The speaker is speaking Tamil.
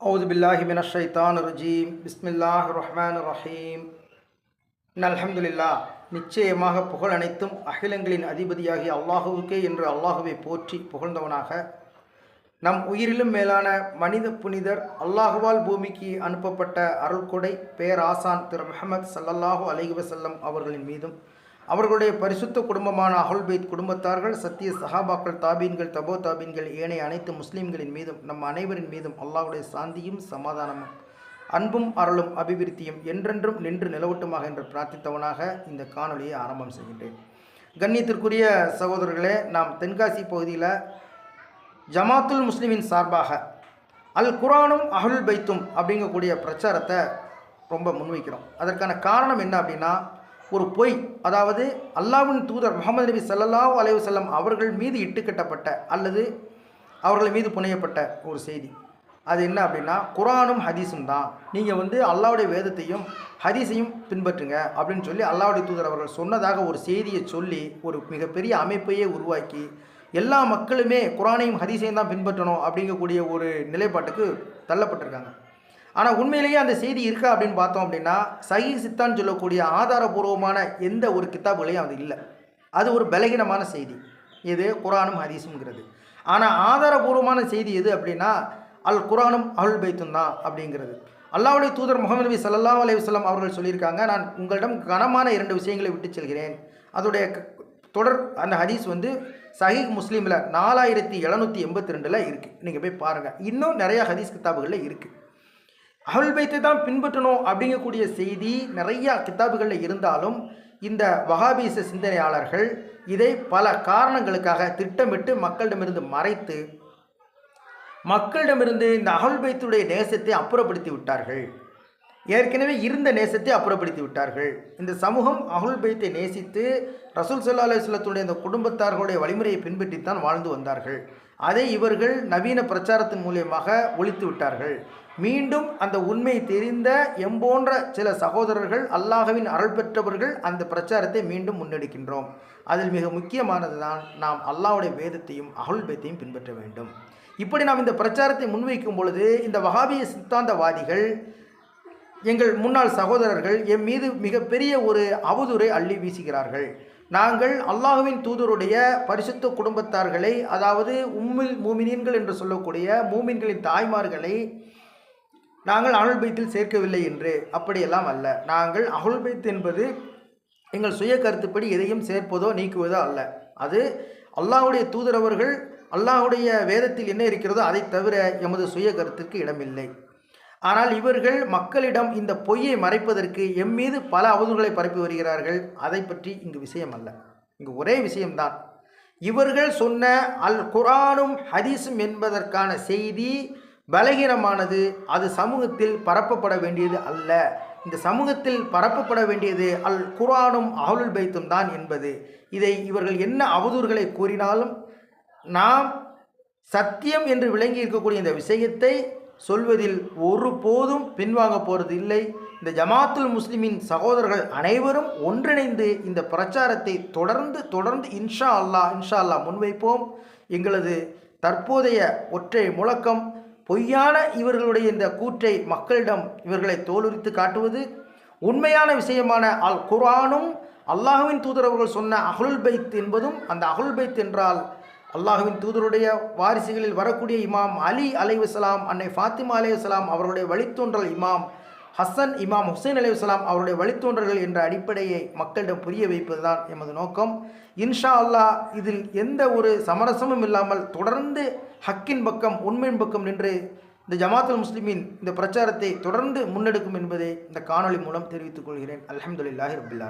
أعوذ بالله من الشيطان الرجيم بسم الله الرحمن الرحيم إن الحمد لله நிச்சயமாக புகழ் அனைத்தும் அகிலங்களின் அதிபதியாகிய அல்லாஹுவுக்கே என்று அல்லாஹுவை போற்றி புகழ்ந்தவனாக நம் உயிரிலும் மேலான மனித புனிதர் அல்லாஹுவால் பூமிக்கு அனுப்பப்பட்ட அருள்கொடை பேராசான் திரு முஹம்மது ஸல்லல்லாஹு அலைஹி வஸல்லம் அவர்களின் மீதும் அவர்களுடைய பரிசுத்த குடும்பமான அஹுல்பைத் குடும்பத்தார்கள் சத்திய சஹாபாக்கள் தாபீன்கள் தபோ தாபீன்கள் ஏனைய அனைத்து முஸ்லீம்களின் மீதும் நம் அனைவரின் மீதும் அல்லாஹுடைய சாந்தியும் சமாதானமும் அன்பும் அருளும் அபிவிருத்தியும் என்றென்றும் நின்று நிலவட்டுமாக என்று பிரார்த்தித்தவனாக இந்த காணொலியை ஆரம்பம் செய்கின்றேன். கண்ணியத்திற்குரிய சகோதரர்களே நாம் தென்காசி பகுதியில் ஜமாத்துல் முஸ்லிமின் சார்பாக அல் குரானும் அஹுல் பைத்தும் அப்படிங்கக்கூடிய பிரச்சாரத்தை ரொம்ப முன்வைக்கிறோம். அதற்கான காரணம் என்ன அப்படின்னா ஒரு பொய். அதாவது அல்லாஹ்வின் தூதர் முகமது நபி சல்லல்லாஹ் அலைவு வஸல்லம் அவர்கள் மீது இட்டுக்கட்டப்பட்ட அல்லது அவர்கள் மீது புனையப்பட்ட ஒரு செய்தி. அது என்ன அப்படின்னா குரானும் ஹதீஸும் தான். நீங்கள் வந்து அல்லாவுடைய வேதத்தையும் ஹதீஸையும் பின்பற்றுங்க அப்படின்னு சொல்லி அல்லாவுடைய தூதர் அவர்கள் சொன்னதாக ஒரு செய்தியை சொல்லி ஒரு மிகப்பெரிய அமைப்பையே உருவாக்கி எல்லா மக்களுமே குரானையும் ஹதீஸையும் தான் பின்பற்றணும் அப்படிங்கக்கூடிய ஒரு நிலைப்பாட்டுக்கு தள்ளப்பட்டிருக்காங்க. ஆனால் உண்மையிலேயே அந்த செய்தி இருக்கா அப்படின்னு பார்த்தோம் அப்படின்னா சஹி சித்தான்னு சொல்லக்கூடிய ஆதாரபூர்வமான எந்த ஒரு கித்தாபுகளையும் அது இல்லை. அது ஒரு பலகீனமான செய்தி. இது குரானும் ஹதீஸுங்கிறது ஆனால் ஆதாரபூர்வமான செய்தி எது அப்படின்னா அல் குரானும் அருள் பைத்தும் தான் அப்படிங்கிறது. அல்லாவுடைய தூதர் முகமது நபி சல்லா அலைஹி அவர்கள் சொல்லியிருக்காங்க நான் உங்களிடம் கனமான இரண்டு விஷயங்களை விட்டு செல்கிறேன். அதோடைய தொடர் அந்த ஹதீஸ் வந்து சஹீஹ் முஸ்லீமில் நாலாயிரத்தி எழுநூற்றி எண்பத்தி ரெண்டில் இருக்குது நீங்கள் போய் பாருங்கள் இன்னும் நிறையா ஹதீஸ் கித்தாபுகளில் இருக்குது அருள் பைத்தை தான் பின்பற்றணும் அப்படிங்கக்கூடிய செய்தி நிறையா கித்தாபுகளில் இருந்தாலும் இந்த வகாபீச சிந்தனையாளர்கள் இதை பல காரணங்களுக்காக திட்டமிட்டு மக்களிடமிருந்து மறைத்து மக்களிடமிருந்து இந்த அகல் பைத்துடைய நேசத்தை அப்புறப்படுத்தி விட்டார்கள். ஏற்கனவே இருந்த நேசத்தை அப்புறப்படுத்தி விட்டார்கள். இந்த சமூகம் அகுல் பைத்தை நேசித்து ரசூல் சல்லா அலுவலத்துடைய இந்த குடும்பத்தார்களுடைய வழிமுறையை பின்பற்றித்தான் வாழ்ந்து வந்தார்கள். அதை இவர்கள் நவீன பிரச்சாரத்தின் மூலியமாக ஒழித்து விட்டார்கள். மீண்டும் அந்த உண்மை தெரிந்த எம்போன்ற சில சகோதரர்கள் அல்லாஹவின் அருள் பெற்றவர்கள் அந்த பிரச்சாரத்தை மீண்டும் முன்னெடுக்கின்றோம். அதில் மிக முக்கியமானது தான் நாம் அல்லாவுடைய வேதத்தையும் அகுல் பேத்தையும் பின்பற்ற வேண்டும். இப்படி நாம் இந்த பிரச்சாரத்தை முன்வைக்கும் பொழுது இந்த வகாபிய சித்தாந்தவாதிகள் எங்கள் முன்னாள் சகோதரர்கள் எம் மீது மிகப்பெரிய ஒரு அவதூறை அள்ளி வீசுகிறார்கள். நாங்கள் அல்லாஹுவின் தூதருடைய பரிசுத்த குடும்பத்தார்களை அதாவது உம்மில் மூமினீன்கள் என்று சொல்லக்கூடிய மூமின்களின் தாய்மார்களை நாங்கள் அகுல் பைத்தில் சேர்க்கவில்லை என்று. அப்படியெல்லாம் அல்ல. நாங்கள் அகுல் பைத் என்பது எங்கள் சுய கருத்துப்படி எதையும் சேர்ப்பதோ நீக்குவதோ அல்ல. அது அல்லாஹுடைய தூதரவர்கள் அல்லாஹுடைய வேதத்தில் என்ன இருக்கிறதோ அதை தவிர எமது சுய கருத்துக்கு இடமில்லை. ஆனால் இவர்கள் மக்களிடம் இந்த பொய்யை மறைப்பதற்கு எம் மீது பல அவதூறுகளை பரப்பி வருகிறார்கள். அதை பற்றி இங்கு விஷயம் அல்ல. இங்கு ஒரே விஷயம்தான். இவர்கள் சொன்ன அல் குரானும் ஹதீஸும் என்பதற்கான செய்தி பலகீனமானது அது சமூகத்தில் பரப்பப்பட வேண்டியது அல்ல. இந்த சமூகத்தில் பரப்பப்பட வேண்டியது அல் குரானும் அஹுல் பைத்தும் தான் என்பது. இதை இவர்கள் என்ன அவதூறுகளை கூறினாலும் நாம் சத்தியம் என்று விளங்கி இருக்கக்கூடிய இந்த விஷயத்தை சொல்வதில் ஒருபோதும் பின்வாங்க போகிறது இல்லை. இந்த ஜமாத்துல் முஸ்லிமின் சகோதரர்கள் அனைவரும் ஒன்றிணைந்து இந்த பிரச்சாரத்தை தொடர்ந்து தொடர்ந்து இன்ஷா அல்லாஹ் இன்ஷா அல்லாஹ் முன்வைப்போம். எங்களது தற்போதைய ஒற்றை முழக்கம் பொய்யான இவர்களுடைய இந்த கூற்றை மக்களிடம் இவர்களை தோலுரித்து காட்டுவது உண்மையான விஷயமான அல் குர்ஆனும் அல்லாஹுவின் தூதரவர்கள் சொன்ன அகுல் பைத் என்பதும் அந்த அகுல் பைத் என்றால் அல்லாஹுவின் தூதருடைய வாரிசுகளில் வரக்கூடிய இமாம் அலி அலைவசலாம் அன்னை ஃபாத்திமா அலைவசலாம் அவருடைய வழித்தோன்றல் இமாம் ஹசன் இமாம் ஹுசைன் அலைவசலாம் அவருடைய வழித்தோன்றல்கள் என்ற அடிப்படையை மக்களிடம் புரிய வைப்பதுதான் எமது நோக்கம். இன்ஷா அல்லாஹ் இதில் எந்த ஒரு சமரசமும் இல்லாமல் தொடர்ந்து ஹக்கின் பக்கம் உண்மையின் பக்கம் நின்று இந்த ஜமாத்துல் முஸ்லிமின் இந்த பிரச்சாரத்தை தொடர்ந்து முன்னெடுக்கும் என்பதை இந்த காணொளி மூலம் தெரிவித்துக் கொள்கிறேன். அலமதுல்லாஹி ரபில்